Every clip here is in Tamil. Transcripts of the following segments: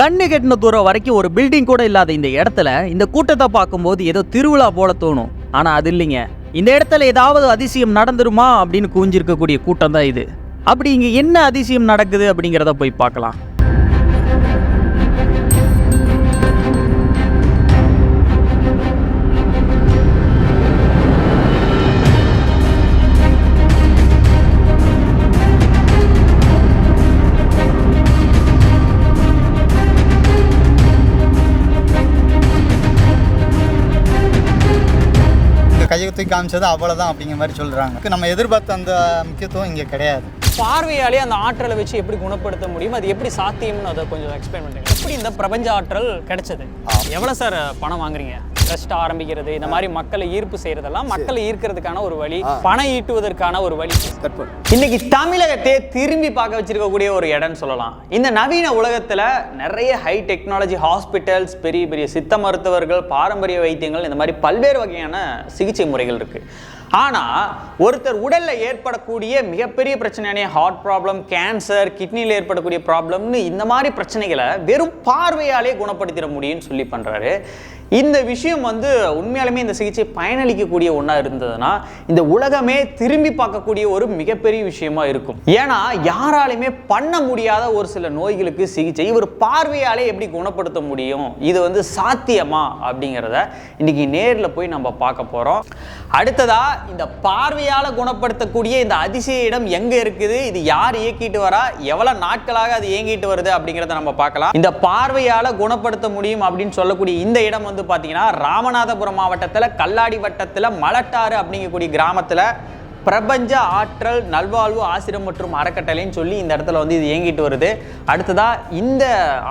கண்ணு கெட்டின தூரம் வரைக்கும் ஒரு பில்டிங் கூட இல்லாத இந்த இடத்துல இந்த கூட்டத்தை பார்க்கும்போது ஏதோ திருவிழா போல தோணும். ஆனால் அது இல்லைங்க. இந்த இடத்துல ஏதாவது அதிசயம் நடந்துருமா அப்படின்னு குவிஞ்சிருக்கக்கூடிய கூட்டம் தான் இது. அப்படி இங்கே என்ன அதிசயம் நடக்குது அப்படிங்கிறத போய் பார்க்கலாம். கையை தூக்கி காமிச்சது அவ்வளோதான் அப்படிங்கிற மாதிரி சொல்கிறாங்க நம்ம எதிர்பார்த்த அந்த முக்கியத்துவம் இங்கே கிடையாது. பார்வையாலே அந்த ஆற்றலை வச்சு எப்படி குணப்படுத்த முடியும் அது எப்படி சாத்தியம்னு அதை கொஞ்சம் எக்ஸ்பிளைன் பண்ணுறீங்க எப்படி இந்த பிரபஞ்ச ஆற்றல் கிடைச்சது? எவ்வளோ சார் பணம் வாங்குறீங்க? ட்ரஸ்ட் ஆரம்பிக்கிறது இந்த மாதிரி மக்களை ஈர்ப்பு செய்யறதெல்லாம் மக்களை ஈர்க்கிறதுக்கான ஒரு வழி பணம் ஈட்டுவதற்கான ஒரு வழி. இன்னைக்கு தமிழகத்தை திரும்பி பார்க்க வச்சிருக்கக்கூடிய ஒரு இடம்னு சொல்லலாம். இந்த நவீன உலகத்துல நிறைய ஹை டெக்னாலஜி ஹாஸ்பிட்டல்ஸ் பெரிய பெரிய சித்த மருத்துவர்கள் பாரம்பரிய வைத்தியங்கள் இந்த மாதிரி பல்வேறு வகையான சிகிச்சை முறைகள் இருக்கு. ஆனா ஒருத்தர் உடல்ல ஏற்படக்கூடிய மிகப்பெரிய பிரச்சனையான ஹார்ட் ப்ராப்ளம் கேன்சர் கிட்னியில் ஏற்படக்கூடிய ப்ராப்ளம்னு இந்த மாதிரி பிரச்சனைகளை வெறும் பார்வையாலே குணப்படுத்திட முடியும்னு சொல்லி பண்றாரு. இந்த விஷயம் வந்து உண்மையாலுமே இந்த சிகிச்சை பயனளிக்கக்கூடிய ஒன்றா இருந்ததுன்னா இந்த உலகமே திரும்பி பார்க்கக்கூடிய ஒரு மிகப்பெரிய விஷயமா இருக்கும். ஏன்னா யாராலையுமே பண்ண முடியாத ஒரு சில நோய்களுக்கு சிகிச்சை ஒரு பார்வையாலே எப்படி குணப்படுத்த முடியும் இது வந்து சாத்தியமா அப்படிங்கிறத இன்னைக்கு நேரில் போய் நம்ம பார்க்க போகிறோம் அடுத்ததா இந்த பார்வையால் குணப்படுத்தக்கூடிய இந்த அதிசய இடம் எங்க இருக்குது இது யார் இயக்கிட்டு வரா எவ்வளோ நாட்களாக அது இயங்கிட்டு வருது அப்படிங்கிறத நம்ம பார்க்கலாம். இந்த பார்வையால் குணப்படுத்த முடியும் அப்படின்னு சொல்லக்கூடிய இந்த இடம் வந்து பாத்தீங்கன்னா ராமநாதபுரம் மாவட்டத்தில் கல்லாடி வட்டத்தில் மலட்டாறு அப்படிங்கக்கூடிய கிராமத்தில் பிரபஞ்ச ஆற்றல் நல்வாழ்வு ஆசிரம் மற்றும் அறக்கட்டளைன்னு சொல்லி இந்த இடத்துல வந்து இது இயங்கிட்டு வருது. அடுத்ததாக இந்த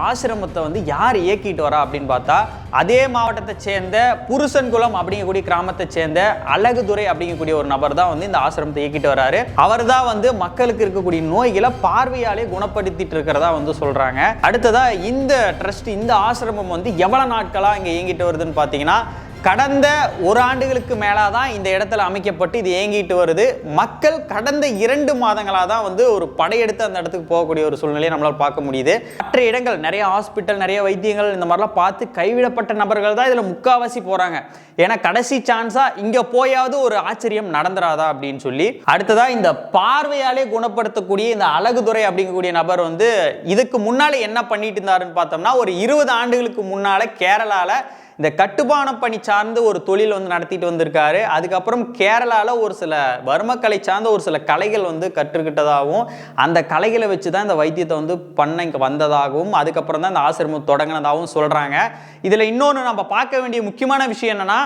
ஆசிரமத்தை வந்து யார் இயக்கிட்டு வரா அப்படின்னு பார்த்தா அதே மாவட்டத்தை சேர்ந்த புருஷன்குளம் அப்படிங்கக்கூடிய கிராமத்தை சேர்ந்த அழகுதுரை அப்படிங்கக்கூடிய ஒரு நபர் தான் வந்து இந்த ஆசிரமத்தை இயக்கிட்டு வராரு. அவர் தான் வந்து மக்களுக்கு இருக்கக்கூடிய நோய்களை பார்வையாலே குணப்படுத்திட்டு இருக்கிறதா வந்து சொல்றாங்க. அடுத்ததா இந்த ட்ரஸ்ட் இந்த ஆசிரமம் வந்து எவ்வளவு நாட்களா இங்க இயங்கிட்டு வருதுன்னு பார்த்தீங்கன்னா கடந்த ஒரு ஆண்டுகளுக்கு மேலாக தான் இந்த இடத்துல அமைக்கப்பட்டு இது இயங்கிட்டு வருது. மக்கள் கடந்த இரண்டு மாதங்களாக தான் வந்து ஒரு படையெடுத்து அந்த இடத்துக்கு போகக்கூடிய ஒரு சூழ்நிலையை நம்மளால் பார்க்க முடியுது. மற்ற இடங்கள் நிறைய ஹாஸ்பிட்டல் நிறைய வைத்தியங்கள் இந்த மாதிரிலாம் பார்த்து கைவிடப்பட்ட நபர்கள் தான் இதில் முக்காவாசி போகிறாங்க ஏன்னா கடைசி சான்ஸாக இங்கே போயாவது ஒரு ஆச்சரியம் நடந்துராதா அப்படின்னு சொல்லி. அடுத்ததாக இந்த பார்வையாலே குணப்படுத்தக்கூடிய இந்த அழகுதுறை அப்படிங்கக்கூடிய நபர் வந்து இதுக்கு முன்னால் என்ன பண்ணிட்டு இருந்தாருன்னு பார்த்தோம்னா ஒரு இருபது ஆண்டுகளுக்கு முன்னால் கேரளாவில் இந்த கட்டுமான பணி சார்ந்த ஒரு தொழில் வந்து நடத்திட்டு வந்திருக்காரு. அதுக்கப்புறம் கேரளாவில் ஒரு சில வர்மக்கலை சார்ந்த ஒரு சில கலைகள் வந்து கற்றுக்கிட்டதாகவும் அந்த கலைகளை வச்சு தான் இந்த வைத்தியத்தை வந்து பண்ண இங்கே வந்ததாகவும் அதுக்கப்புறம் தான் இந்த ஆசிரமம் தொடங்கினதாகவும் சொல்கிறாங்க இதில் இன்னொன்று நம்ம பார்க்க வேண்டிய முக்கியமான விஷயம் என்னன்னா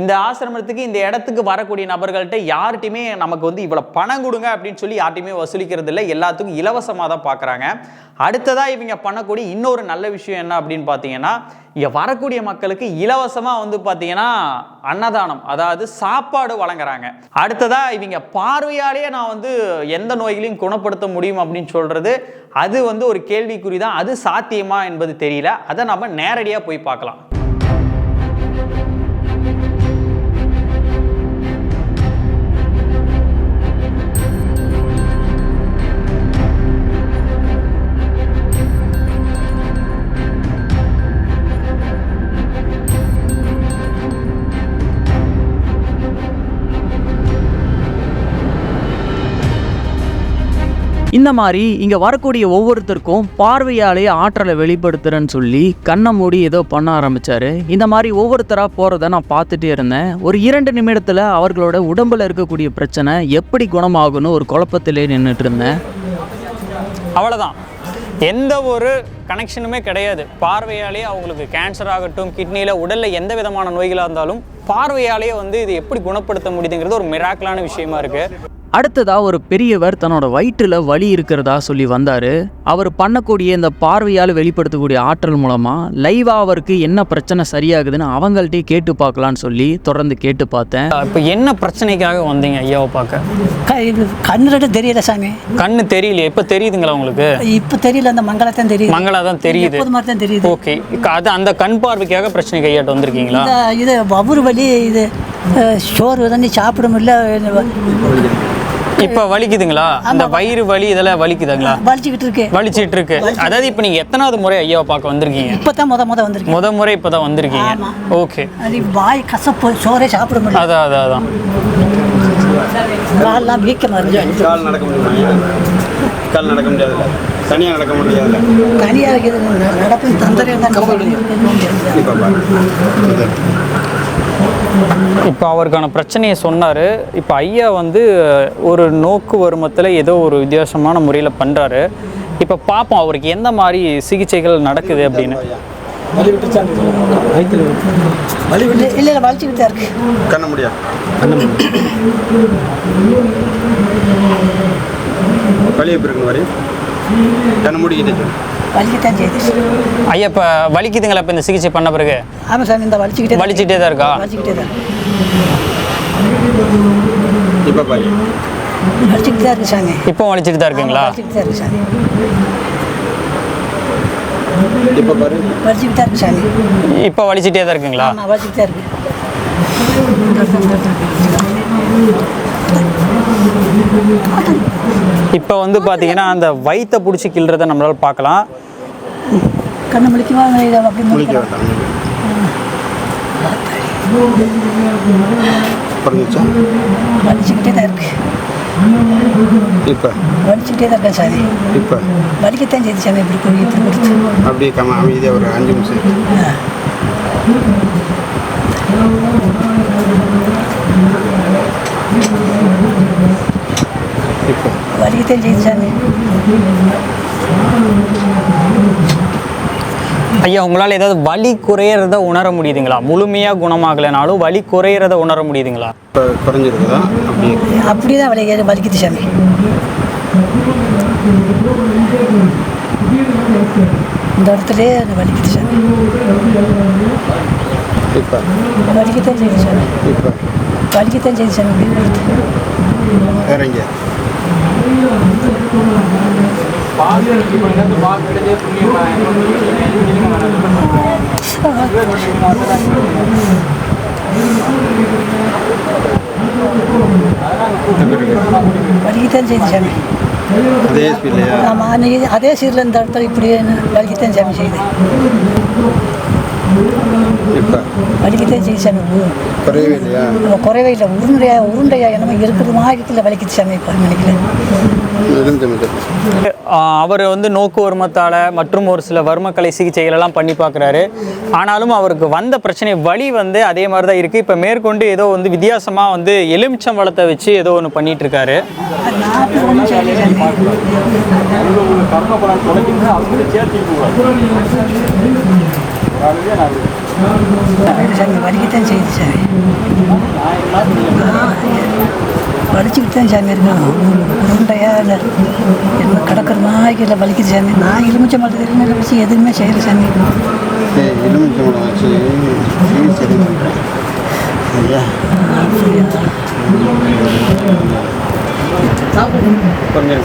இந்த ஆசிரமத்துக்கு இந்த இடத்துக்கு வரக்கூடிய நபர்கள்ட்ட யார்கிட்டையுமே நமக்கு வந்து இவ்வளோ பணம் கொடுங்க அப்படின்னு சொல்லி யார்ட்டையுமே வசூலிக்கிறது இல்லை. எல்லாத்துக்கும் இலவசமாக தான் பார்க்குறாங்க அடுத்ததாக இவங்க பண்ணக்கூடிய இன்னொரு நல்ல விஷயம் என்ன அப்படின்னு பார்த்தீங்கன்னா இங்கே வரக்கூடிய மக்களுக்கு இலவசமாக வந்து பார்த்தீங்கன்னா அன்னதானம் அதாவது சாப்பாடு வழங்குறாங்க. அடுத்ததாக இவங்க பார்வையாலேயே நான் வந்து எந்த நோய்களையும் குணப்படுத்த முடியும் அப்படின்னு சொல்கிறது அது வந்து ஒரு கேள்விக்குறி தான். அது சாத்தியமா என்பது தெரியல. அதை நம்ம நேரடியாக போய் பார்க்கலாம். இந்த மாதிரி இங்கே வரக்கூடிய ஒவ்வொருத்தருக்கும் பார்வையாலே ஆற்றலை வெளிப்படுத்துறேன்னு சொல்லி கண்ணை மூடி ஏதோ பண்ண ஆரம்பித்தார் இந்த மாதிரி ஒவ்வொருத்தராக போகிறத நான் பார்த்துட்டே இருந்தேன். ஒரு இரண்டு நிமிடத்தில் அவர்களோட உடம்பில் இருக்கக்கூடிய பிரச்சனை எப்படி குணமாகும்னு ஒரு குழப்பத்திலே நின்றுட்டு இருந்தேன். அவ்வளோதான் எந்த ஒரு கனெக்ஷனுமே கிடையாது. பார்வையாலே அவங்களுக்கு கேன்சர் ஆகட்டும் கிட்னியில் உடலில் எந்த விதமான நோய்களாக இருந்தாலும் பார்வையாலே வந்து இது எப்படி குணப்படுத்த முடியுதுங்கிறது ஒரு மிராக்கலான விஷயமா இருக்குது அடுத்ததா ஒரு பெரியவர் தன்னோட வயிற்றுல வலி இருக்கிறதா சொல்லி வந்தாரு. அவர் பண்ணக்கூடிய இந்த பார்வையால் வெளிப்படுத்தக்கூடிய ஆற்றல் மூலமா லைவா அவருக்கு என்ன பிரச்சனை சரியாகுதுன்னு அவங்கள்ட்டே கேட்டு பார்க்கலான்னு சொல்லி தொடர்ந்து கேட்டு பார்த்தேன். இப்போ என்ன பிரச்சனைக்காக வந்தீங்க ஐயாவை பார்க்க? இது கண்ணு தெரியல சாமி. கண்ணு தெரியலையே இப்போ தெரியுதுங்களா உங்களுக்கு? இப்போ தெரியல அந்த மங்களத்தான் தெரியுது. மங்களா தான் தெரியுது. எப்போது மாதிரி தான் தெரியுது. ஓகே அது அந்த கண் பார்வைக்காக பிரச்சனை கையாட்டு வந்திருக்கீங்களா? இது வவுறு வலி இது சோறு தண்ணி சாப்பிட முடியல இப்போ வலிக்குதுங்களா? அந்த வயிறு வலி இதெல்லாம் வலிக்குதுங்களா? வலிச்சுக்கிட்டு இருக்கு வலிச்சிட்டு இருக்கு அதாவது இப்போ நீங்க எத்தனாவது முறை ஐயாவை பார்க்க வந்திருக்கீங்க? இப்போ தான் முத முத வந்திருக்கு முத முறை இப்பதான் வந்திருக்கீங்க. ஆமா. ஓகே. அது வாய் கசப்பு சோறே சாப்பிட முடியல. அதான் அதான் அதான். கால்லாம் வீக்கமாக இருக்கு கால் நடக்க முடியுமா கால் நடக்க முடியாதுல்ல? தனியாக நடக்க முடியாதுல்ல? தனியாக இருக்குது நடப்பு தந்தரையாக தான் இப்போ அவருக்கான பிரச்சனையை சொன்னார். இப்போ ஐயா வந்து ஒரு நோக்கு வருமத்தில் ஏதோ ஒரு வித்தியாசமான முறையில் பண்ணுறாரு இப்போ பார்ப்போம் அவருக்கு எந்த மாதிரி சிகிச்சைகள் நடக்குது அப்படின்னு. இல்லை இல்லை வலிச்சுக்கிட்டு தான் இருக்கு கண்ண முடியாது வலிக்கத்தான் செய்யுது. ஐயா இப்போ வலிக்குதுங்களா? இப்போ இந்த சிகிச்சை பண்ண பிறகு? ஆமாம் சாமி இந்த வலிச்சுக்கிட்டே வலிச்சுட்டே தான் இருக்கா? வலிச்சுக்கிட்டே தான். இப்போ பாரு. வலிச்சுக்கிட்டு தான் இருக்கு சாமி. இப்போ வலிச்சுட்டு தான் இருக்குங்களா? வலிச்சுக்கிட்டு தான் இருக்கு சாமி. இப்போ பாரு. வலிச்சுக்கிட்டு தான் இருக்கு சாமி. இப்போ வலிச்சுட்டே தான் இருக்குங்களா? தான் இருக்கு. இப்போ வந்து பார்த்தீங்கன்னா அந்த வயித்தை பிடிச்சி கிள்றதை நம்மளால் பார்க்கலாம். கண்ணு முழிக்குமா இதை அப்படி முடிக்கலாம் வேண்டாம் வலிச்சுக்கிட்டே தான் இருக்கு. இப்போ? வலிச்சுக்கிட்டே தான் இருக்கேன் சாமி இப்போ? வலிக்கத்தான் செய்யுது சாமி இப்படி இப்படி கொடுத்து. அப்படியே கம அமைதியாக ஒரு அஞ்சு நிமிஷம். இப்போ? செய்யுது சாமி ஐயா உங்களால் ஏதாவது வலி குறையிறத உணர முடியுதுங்களா? முழுமையாக குணமாகலைனாலும் வலி குறையிறத உணர முடியுதுங்களா? குறைஞ்சிருக்குதா. அப்படியே தான் வலி வலிக்குது சாமி. இந்த இடத்துலயே வலிக்குது சாமி. வலிக்கத்தான் செய்யுது சாமி. வலிக்கத்தான் செய்யுது சாமி. வேற வலிக்கத்தான் செய்யுது சாமி. அதே ஆமாம் அதே சீரில் இந்த இடத்துல இப்படியே வலிக்கத்தான் சாமி செய்யுது இப்போ சாமி உ- குறையவே இல்லையா நம்ம குறைவே இல்லை. உருண்டையா உருண்டையா என்னமோ இருக்கிற மாதிரி வலிக்குது சாமி இப்போ எலுமிச்சம்பழம் அவர் வந்து நோக்கு வருமத்தால் மற்றும் ஒரு சில வர்மக்கலை சிகிச்சைகள் எல்லாம் பண்ணி பார்க்குறாரு. ஆனாலும் அவருக்கு வந்த பிரச்சனை வலி வந்து அதே மாதிரி தான் இருக்குது இப்போ மேற்கொண்டு ஏதோ வந்து வித்தியாசமாக வந்து எலுமிச்சம் வளத்தை வச்சு ஏதோ ஒன்று பண்ணிட்டு இருக்காரு நான் அப்படி செய்யுது சார் படிச்சுக்கிட்டு தான் சாமி இருக்கணும் உருண்டையா இல்லை என்ன கிடக்கிற மாதிரி இல்லை வலிக்குது சாமி நான் எலுமிச்சை மரத்து தெரியுமே வச்சு எதுவுமே செய்யல சாமி கொஞ்சம்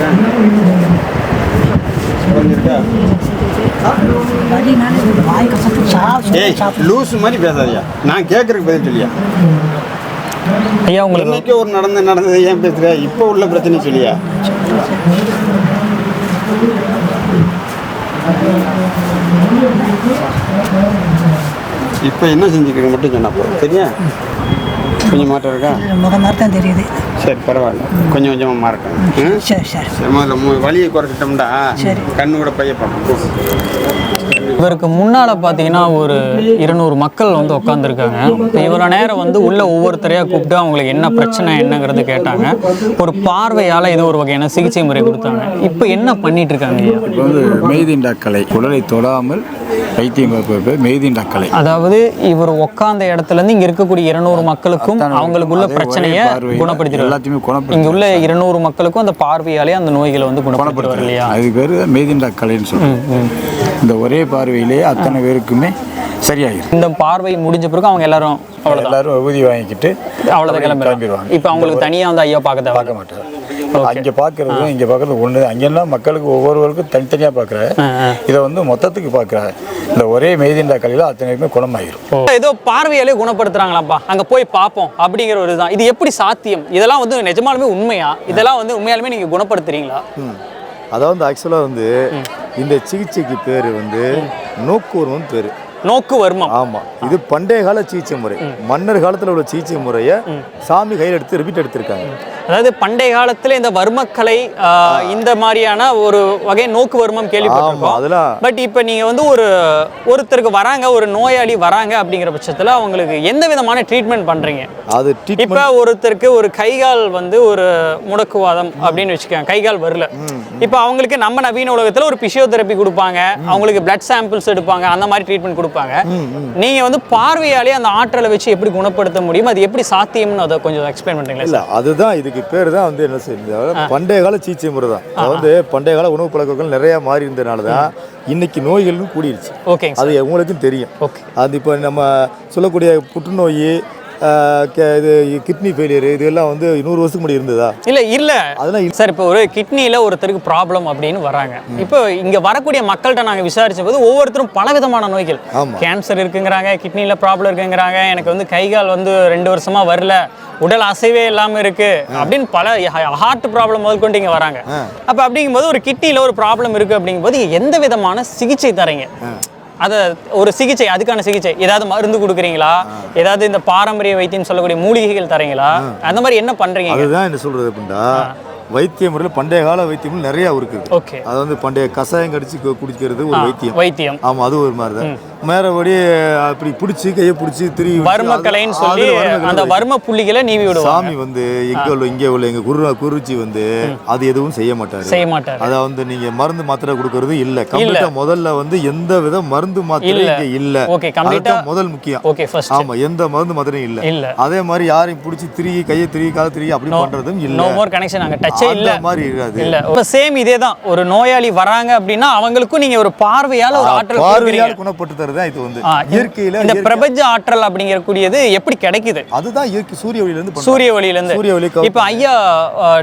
ஏய் லூஸ் மாதிரி பேசாதயா. நான் கேட்கறதுக்கு பதில் சொல்லியா? ஐயா உங்களுக்கு ஒரு நடந்து நடந்தது ஏன் பேசுற? இப்போ உள்ள பிரச்சனை சொல்லியா? இப்போ என்ன செஞ்சுக்கிறீங்க மட்டும் சொன்னா போதும். சரியா? கொஞ்சம் மாற்றம் இருக்கா? முக மாதிரி தான் தெரியுது. சரி பரவாயில்ல. கொஞ்சம் கொஞ்சமாக மாறட்டும்? சரி சரி. முதல்ல வலியை குறைச்சிட்டோம்டா. சரி. கண்ணு கூட பைய பார்ப்போம். இவருக்கு முன்னால் பார்த்தீங்கன்னா ஒரு இருநூறு மக்கள் வந்து உட்காந்துருக்காங்க இவ்வளோ நேரம் வந்து உள்ள ஒவ்வொருத்தரையாக கூப்பிட்டு அவங்களுக்கு என்ன பிரச்சனை என்னங்கிறது கேட்டாங்க. ஒரு பார்வையால் இது ஒரு வகையான சிகிச்சை முறை கொடுத்தாங்க. இப்போ என்ன பண்ணிட்டு இருக்காங்க? இப்போ வந்து மெய்திண்டாக்கலை உடலை தொடாமல் பார்ப்பது பேர் மெய்திண்டாக்கலை அதாவது இவர் உட்கார்ந்த இடத்துல இருந்து இங்க இருக்கக்கூடிய இருநூறு மக்களுக்கும் அவங்களுக்குள்ள அதே ஒரே பிரச்சனையை குணப்படுத்திடுவார். எல்லாத்தையுமே குணப்படுத்தி இங்க உள்ள இருநூறு மக்களுக்கும் அந்த பார்வையாலே அந்த நோய்களை வந்து குணப்படுத்துவார் இல்லையா? அது பேர் மெய்திண்டாக்கலைன்னு சொல்லுவோம் இந்த ஒரே பார்வையிலேயே அத்தனை பேருக்குமே சரியாயிரும். இந்த பார்வை முடிஞ்ச பிறகு அவங்க எல்லாரும் அவ்வளோதான் எல்லாரும் ஊதி வாங்கிக்கிட்டு அவ்வளோதான் கிளம்பிடுவாங்க. இப்போ அவங்களுக்கு தனியாக வந்து ஐயா பார்க்க பார்க்க மாட்டார் அங்கே பார்க்கறதும் இங்கே பார்க்கறது ஒன்று அங்கெல்லாம் மக்களுக்கு ஒவ்வொருவருக்கும் தனித்தனியாக பார்க்குற இதை வந்து மொத்தத்துக்கு பார்க்குற இந்த ஒரே மெய்திண்டா கலையில் அத்தனைக்குமே குணமாயிரும். ஏதோ பார்வையாலே குணப்படுத்துறாங்களாப்பா அங்க போய் பார்ப்போம் அப்படிங்கிற ஒரு இதுதான். இது எப்படி சாத்தியம்? இதெல்லாம் வந்து நிஜமாலுமே உண்மையா? இதெல்லாம் வந்து உண்மையாலுமே நீங்க குணப்படுத்துறீங்களா? அதாவது ஆக்சுவலாக வந்து இந்த சிகிச்சைக்கு பேர் வந்து நோக்குவர்மம் பேர். நோக்கு வர்மம். ஆமாம் இது பண்டைய கால சிகிச்சை முறை. மன்னர் காலத்தில் உள்ள சிகிச்சை முறையை சாமி கையில் எடுத்து ரிப்பீட் எடுத்திருக்காங்க. அதாவது பண்டைய காலத்துல இந்த வர்மக்கலை இந்த மாதிரியான ஒரு வகை நோக்கு வர்மம் கேள்விப்பட்டிருக்கோம். பட் இப்போ நீங்க வந்து ஒரு ஒருத்தருக்கு வராங்க ஒரு நோயாளி வராங்க அப்படிங்கிற பட்சத்துல அவங்களுக்கு எந்த விதமான ட்ரீட்மெண்ட் பண்றீங்க? அது இப்ப ஒருத்தருக்கு ஒரு கைகால் வந்து ஒரு முடக்குவாதம் அப்படின்னு வச்சுக்கோங்க கைகால் வரல. இப்ப அவங்களுக்கு நம்ம நவீன உலகத்துல ஒரு பிசியோதெரப்பி கொடுப்பாங்க அவங்களுக்கு பிளட் சாம்பிள்ஸ் எடுப்பாங்க அந்த மாதிரி ட்ரீட்மெண்ட் கொடுப்பாங்க. நீங்க வந்து பார்வையாலே அந்த ஆற்றலை வச்சு எப்படி குணப்படுத்த முடியும் அது எப்படி சாத்தியம்னு அதை கொஞ்சம் எக்ஸ்பிளைன் பண்றீங்களா இல்லை அதுதான் இதுக்கு பேர் தான் வந்து என்ன செய்யுது பண்டைய கால சிகிச்சை முறை தான் அதாவது பண்டைய கால உணவு பழக்கங்கள் நிறையா மாறி இருந்ததுனால தான் இன்னைக்கு நோய்களும் கூடிருச்சு. ஓகேங்க அது உங்களுக்கும் தெரியும். ஓகே. அது இப்போ நம்ம சொல்லக்கூடிய புற்றுநோய் இது கிட்னி ஃபெயிலியர் இதெல்லாம் வந்து நூறு வருஷத்துக்கு முன்னாடி இருந்ததா? இல்ல இல்ல. அதெல்லாம். சார் இப்போ ஒரு கிட்னில ஒருத்தருக்கு ப்ராப்ளம் அப்படின்னு வராங்க. இப்போ இங்க வரக்கூடிய மக்கள்கிட்ட நாங்க விசாரிச்ச போது ஒவ்வொருத்தரும் பலவிதமான நோய்கள். கேன்சர் இருக்குங்கிறாங்க கிட்னில ப்ராப்ளம் இருக்குங்கிறாங்க எனக்கு வந்து கை கால் வந்து ரெண்டு வருஷமா வரல உடல் அசைவே இல்லாம இருக்கு அப்படின்னு பல ஹார்ட் ப்ராப்ளம் முதற்கொண்டு இங்க வராங்க. அப்ப அப்படிங்கும்போது ஒரு கிட்னில ஒரு ப்ராப்ளம் இருக்கு அப்படிங்கும்போது எந்த விதமான சிகிச்சை தரீங்க? அதை ஒரு சிகிச்சை அதுக்கான சிகிச்சை. ஏதாவது மருந்து கொடுக்குறீங்களா? ஏதாவது இந்த பாரம்பரிய வைத்தியம் சொல்லக்கூடிய மூலிகைகள் தரீங்களா? அந்த மாதிரி என்ன பண்றீங்க? அதுதான் என்ன சொல்றது அப்படின்னா வைத்திய முறையில் பண்டைய கால வைத்தியங்கள் நிறைய இருக்குது. ஓகே. அது வந்து பண்டைய கஷாயம் கடிச்சு குடிக்கிறது ஒரு வைத்தியம். வைத்தியம். ஆமா அது ஒரு மாதிரி தான் மேறபடி அப்படி பிடிச்சி கையை பிடிச்சி திரி வர்மக்கலைன்னு சொல்லி அந்த வர்ம புள்ளிகளை நீவி விடுவாங்க. சாமி வந்து எங்க உள்ள இங்கே உள்ள எங்க குரு குருச்சி வந்து அது எதுவும் செய்ய மாட்டாரு. செய்ய மாட்டாரு. அத வந்து நீங்க மருந்து மாத்திரை கொடுக்கறது இல்ல. கம்ப்ளீட்டா முதல்ல வந்து எந்த வித மருந்து மாத்திரை இல்ல. இங்க இல்ல. முதல் முக்கியம். ஓகே ஃபர்ஸ்ட் ஆமா எந்த மருந்து மாத்திரையும் இல்ல. இல்ல. அதே மாதிரி யாரையும் பிடிச்சி திரிகி கையை திரிகி காலை திரிகி அப்படி பண்றதும் நோ இல்ல மோர் கனெக்ஷன் அங்க டச்சே இல்ல. மாதிரி இருக்காது. இல்ல. இப்ப சேம் இதே தான் ஒரு நோயாளி வராங்க அப்படின்னா அவங்களுக்கும் நீங்க ஒரு பார்வையால ஒரு ஆற்றல் பார்வையால் கொடுக்குறீங்க குணப்பட்டு தருதான் இது வந்து. இயற்கையில இந்த பிரபஞ்ச ஆற்றல் அப்படிங்கக்கூடியது எப்படி கிடைக்குது? அதுதான் இயற்கை சூரிய ஒளியில இருந்து. சூரிய ஒளியில இருந்து சூரிய ஒளி இப்ப ஐயா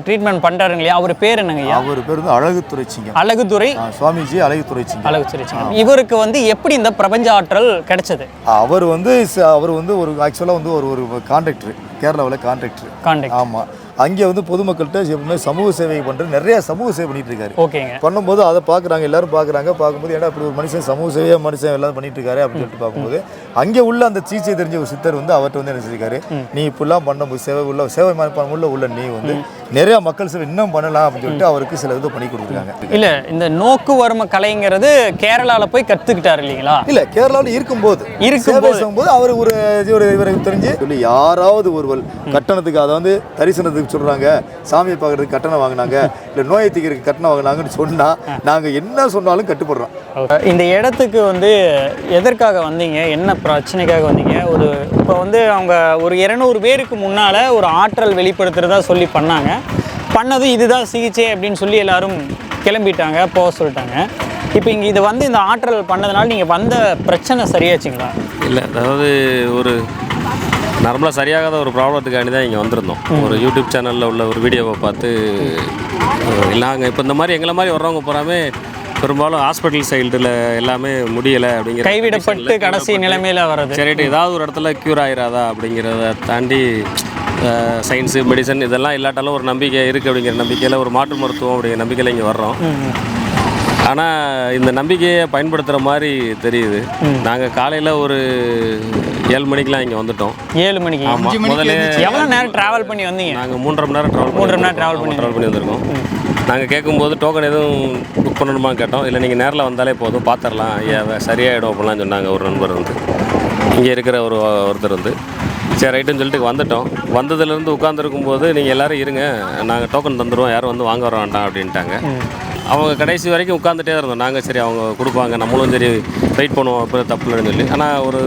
ட்ரீட்மெண்ட் பண்றாருங்க இல்லையா? அவர் பேர் என்னங்க ஐயா? அவர் பேர் வந்து அழகு துறைச்சிங்க அழகுதுறை சுவாமிஜி அழகு துறைச்சிங்க அழகு சிரிச்சிங்க இவருக்கு வந்து எப்படி இந்த பிரபஞ்ச ஆற்றல் கிடைச்சது? அவர் வந்து அவர் வந்து ஒரு ஆக்சுவலாக வந்து ஒரு ஒரு கான்ட்ராக்டர் கேரளாவில் கான்ட்ராக்டர் கான்டாக்ட் ஆமாம் அங்கே வந்து பொதுமக்கள்கிட்ட எப்பவுமே சமூக சேவை பண்ணுற நிறைய சமூக சேவை பண்ணிட்டு இருக்காரு. ஓகேங்க. பண்ணும்போது அதை பார்க்குறாங்க எல்லாரும் பார்க்குறாங்க. பார்க்கும்போது ஏன்னா இப்படி ஒரு மனுஷன் சமூக சேவையாக மனுஷன் எல்லாம் பண்ணிட்டு இருக்காரு அப்படின்னு சொல்லிட்டு பார்க்கும்போது அங்கே உள்ள அந்த சிகிச்சை தெரிஞ்ச ஒரு சித்தர் வந்து அவர்கிட்ட வந்து என்ன செஞ்சிருக்காரு நீ இப்படிலாம் பண்ணும்போது சேவை உள்ள சேவை மனப்பான்மை உள்ள உள்ள நீ வந்து நிறைய மக்கள் சேவை இன்னும் பண்ணலாம் அப்படின்னு சொல்லிட்டு அவருக்கு சில இது பண்ணி கொடுத்துருக்காங்க. இல்ல இந்த நோக்கு வர்ம கலைங்கிறது கேரளால போய் கத்துக்கிட்டாரு இல்லைங்களா? இல்ல கேரளாவில் இருக்கும்போது இருக்கும்போது. அவர் ஒரு ஒரு இவருக்கு தெரிஞ்சு சொல்லி யாராவது ஒருவர் கட்டணத்துக்கு அதாவது தரிசனத்துக்கு சொல்றாங்க. சாமியை பார்க்கறதுக்கு கட்டணம் வாங்கினாங்க. இல்ல நோயை தீக்கிறதுக்கு கட்டணம் வாங்கினாங்கன்னு சொன்னா நாங்க என்ன சொன்னாலும் கட்டுப்படுறோம். இந்த இடத்துக்கு வந்து எதற்காக வந்தீங்க? என்ன பிரச்சனைக்காக வந்தீங்க? ஒரு இப்போ வந்து அவங்க ஒரு இரநூறு பேருக்கு முன்னால் ஒரு ஆற்றல் வெளிப்படுத்துறதா சொல்லி பண்ணாங்க. பண்ணது இதுதான் சிகிச்சை அப்படின்னு சொல்லி எல்லாரும் கிளம்பிட்டாங்க போக சொல்லிட்டாங்க. இப்போ இங்கே இது வந்து இந்த ஆற்றல் பண்ணதுனால நீங்கள் வந்த பிரச்சனை சரியாச்சுங்களா? இல்லை அதாவது ஒரு நார்மலாக சரியாகாத ஒரு ப்ராப்ளத்துக்காண்டி தான் இங்கே வந்திருந்தோம். ஒரு யூடியூப் சேனலில் உள்ள ஒரு வீடியோவை பார்த்து நாங்கள் இப்போ இந்த மாதிரி எங்களை மாதிரி வர்றவங்க பூராமே பெரும்பாலும் ஹாஸ்பிட்டல் சைல்டில் எல்லாமே முடியலை அப்படிங்கிற கைவிடப்பட்டு கடைசி நிலைமையில வர்றது. சரிட்டு ஏதாவது ஒரு இடத்துல க்யூர் ஆயிராதா அப்படிங்கிறத தாண்டி சயின்ஸு மெடிசன் இதெல்லாம் இல்லாட்டாலும் ஒரு நம்பிக்கை இருக்குது அப்படிங்கிற நம்பிக்கையில் ஒரு மாற்று மருத்துவம் அப்படிங்கிற நம்பிக்கையில் இங்கே வர்றோம். ஆனால் இந்த நம்பிக்கையை பயன்படுத்துகிற மாதிரி தெரியுது. நாங்கள் காலையில் ஒரு ஏழு மணிக்கெலாம் இங்கே வந்துட்டோம். ஏழு மணிக்கு? ஆமாம் முதல்ல எவ்வளோ நேரம் ட்ராவல் பண்ணி வந்தீங்க? நாங்கள் மூன்றரை மணி நேரம் ட்ராவல் மூன்றரை மணி நேரம் travel பண்ணி ட்ராவல் பண்ணி வந்திருக்கோம் நாங்கள் கேட்கும்போது டோக்கன் எதுவும் புக் பண்ணணுமா கேட்டோம். இல்லை நீங்கள் நேரில் வந்தாலே போதும். பார்த்துடலாம். சரியாயிடும் அப்படிலாம் சொன்னாங்க ஒரு நண்பர் வந்து. இங்கே இருக்கிற ஒரு ஒருத்தர் வந்து. சரி ரைட்டுன்னு சொல்லிட்டு வந்துட்டோம். வந்ததுலேருந்து உட்காந்துருக்கும் போது நீங்கள் எல்லாரும் இருங்க. நாங்கள் டோக்கன் தந்துடுவோம் யாரும் வந்து வாங்க வர வேண்டாம் அப்படின்ட்டாங்க. அவங்க கடைசி வரைக்கும் உட்காந்துட்டே இருந்தோம். நாங்கள் சரி அவங்க கொடுப்பாங்க நம்மளும் சரி வெயிட் பண்ணுவோம் அப்போ தப்பு இல்லைன்னு சொல்லி. ஆனால் ஒரு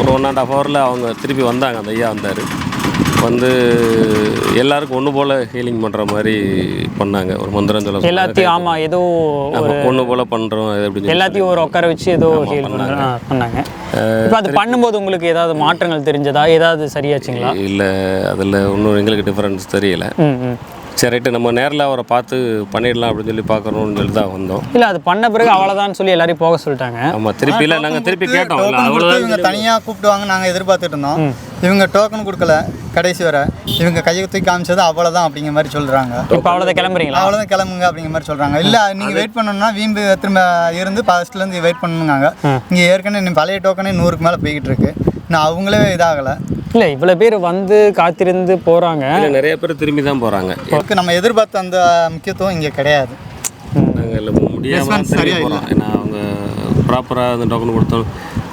ஒரு ஒன் அண்ட் ஆஃப் ஹவரில் அவங்க திருப்பி வந்தாங்க அந்த ஐயா வந்தார். வந்து எல்லாருக்கும் ஒன்று போல் ஹீலிங் பண்ணுற மாதிரி பண்ணாங்க. ஒரு மந்திரம் சொல்ல எல்லாத்தையும் ஆமா ஏதோ ஒன்று போல் பண்ணுறோம் அப்படின்னு எல்லாத்தையும் ஒரு உட்கார வச்சு ஏதோ ஹீல் பண்ணாங்க. இப்போ அது பண்ணும்போது உங்களுக்கு ஏதாவது மாற்றங்கள் தெரிஞ்சதா? ஏதாவது சரியாச்சுங்களா? இல்லை அதில் ஒன்றும் எங்களுக்கு டிஃப்ரென்ஸ் தெரியல. சரி ரைட்டு. நம்ம நேரில் அவரை பார்த்து பண்ணிடலாம் அப்படின்னு சொல்லி பார்க்கணும்னு சொல்லி தான் வந்தோம். இல்லை அது பண்ண பிறகு அவ்வளோதான் சொல்லி எல்லாரையும் போக சொல்லிட்டாங்க. ஆமாம் திருப்பி இல்லை நாங்கள் திருப்பி கேட்டோம். இவங்க தனியாக கூப்பிடுவாங்க நாங்கள் எதிர்பார்த்துட்டு இருந்தோம். இவங்க டோக்கன் கொடுக்கல கடைசி வரை. இவங்க கையை தூக்கி காமிச்சது அவ்வளோதான் அப்படிங்கிற மாதிரி சொல்கிறாங்க இப்போ அவ்வளோதான் கிளம்புறீங்களா? அவ்வளோதான் கிளம்புங்க அப்படிங்கிற மாதிரி சொல்கிறாங்க இல்லை நீங்கள் வெயிட் பண்ணணும்னா வீம்பு திரும்ப இருந்து ஃபர்ஸ்ட்லேருந்து வெயிட் பண்ணணுங்க இங்கே ஏற்கனவே பழைய டோக்கனே நூறுக்கு மேலே போய்கிட்டு இருக்கு. இன்னும் அவங்களே இதாகலை. இல்லை இவ்வளோ பேர் வந்து காத்திருந்து போகிறாங்க இல்லை நிறைய பேர் திரும்பி தான் போகிறாங்க இதுக்கு நம்ம எதிர்பார்த்த அந்த முக்கியத்துவம் இங்கே கிடையாது. நாங்கள் முடியாமல் திரும்பி போகிறோம் ஏன்னா அவங்க ப்ராப்பராக அந்த டோக்கன் கொடுத்தோம்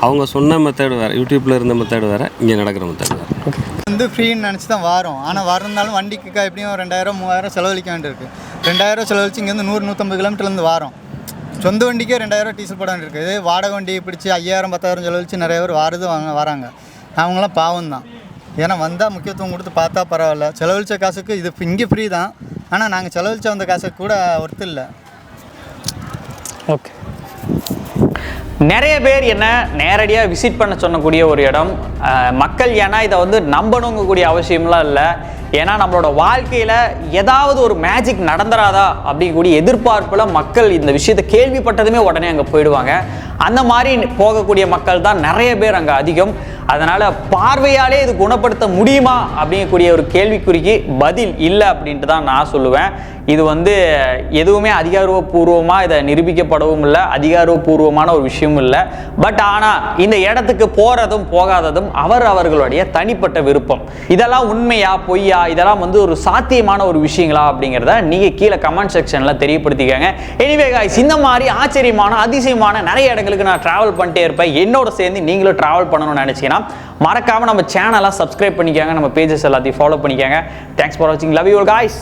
அவங்க சொன்ன மெத்தேடு வேறு யூடியூப்பில் இருந்த மெத்தேடு வேறு இங்கே நடக்கிற மெத்தேடு வேறு. வந்து ஃப்ரீன்னு நினச்சி தான் வரோம். ஆனால் வரந்தாலும் வண்டிக்கு எப்படியும் ரெண்டாயிரம் மூவாயிரம் செலவழிக்க வேண்டியிருக்கு. ரெண்டாயிரம் செலவழிச்சு இங்கேருந்து நூறு நூற்றம்பது கிலோமீட்டர்லேருந்து வரோம். சொந்த வண்டிக்கே ரெண்டாயிரம் டீசல் போட வேண்டியிருக்கு. இதே வாடகை வண்டி பிடிச்சி ஐயாயிரம் பத்தாயிரம் செலவழிச்சு நிறைய பேர் வாரது வாங்க வராங்க. அவங்களாம் பாவம் தான் ஏன்னா வந்தால் முக்கியத்துவம் கொடுத்து பார்த்தா பரவாயில்ல. செலவழிச்ச காசுக்கு இது இங்கே ஃப்ரீ தான். ஆனால் நாங்கள் செலவழிச்ச அந்த காசுக்கு கூட ஒர்த்து இல்லை. ஓகே நிறைய பேர் என்ன நேரடியாக விசிட் பண்ண சொன்னக்கூடிய ஒரு இடம். மக்கள் ஏன்னா இதை வந்து நம்பணுங்கக்கூடிய அவசியம்லாம் இல்லை. ஏன்னா நம்மளோட வாழ்க்கையில் ஏதாவது ஒரு மேஜிக் நடந்துராதா அப்படிங்கக்கூடிய எதிர்பார்ப்பில் மக்கள் இந்த விஷயத்தை கேள்விப்பட்டதுமே உடனே அங்கே போயிடுவாங்க. அந்த மாதிரி போகக்கூடிய மக்கள் தான் நிறைய பேர் அங்கே அதிகம். அதனால் பார்வையாலே இது குணப்படுத்த முடியுமா அப்படிங்கக்கூடிய ஒரு கேள்விக்குறிக்கு பதில் இல்லை அப்படின்ட்டு தான் நான் சொல்லுவேன். இது வந்து எதுவுமே அதிகாரப்பூர்வமாக இதை நிரூபிக்கப்படவும் இல்லை. அதிகாரப்பூர்வமான ஒரு விஷயம் விஷயமும் இல்லை. பட் ஆனால் இந்த இடத்துக்கு போகிறதும் போகாததும் அவர் அவர்களுடைய தனிப்பட்ட விருப்பம். இதெல்லாம் உண்மையா பொய்யா இதெல்லாம் வந்து ஒரு சாத்தியமான ஒரு விஷயங்களா அப்படிங்கிறத நீங்கள் கீழே கமெண்ட் செக்ஷனில் தெரியப்படுத்திக்கங்க. எனிவே காய்ஸ் இந்த மாதிரி ஆச்சரியமான அதிசயமான நிறைய இடங்களுக்கு நான் ட்ராவல் பண்ணிட்டே இருப்பேன். என்னோட சேர்ந்து நீங்களும் ட்ராவல் பண்ணணும்னு நினச்சிங்கன்னா மறக்காமல் நம்ம சேனலை சப்ஸ்கிரைப் பண்ணிக்கோங்க. நம்ம பேஜஸ் எல்லாத்தையும் ஃபாலோ பண்ணிக்கோங்க. தேங்க்ஸ் ஃபார் வாட்சிங் லவ் யூ காய்ஸ்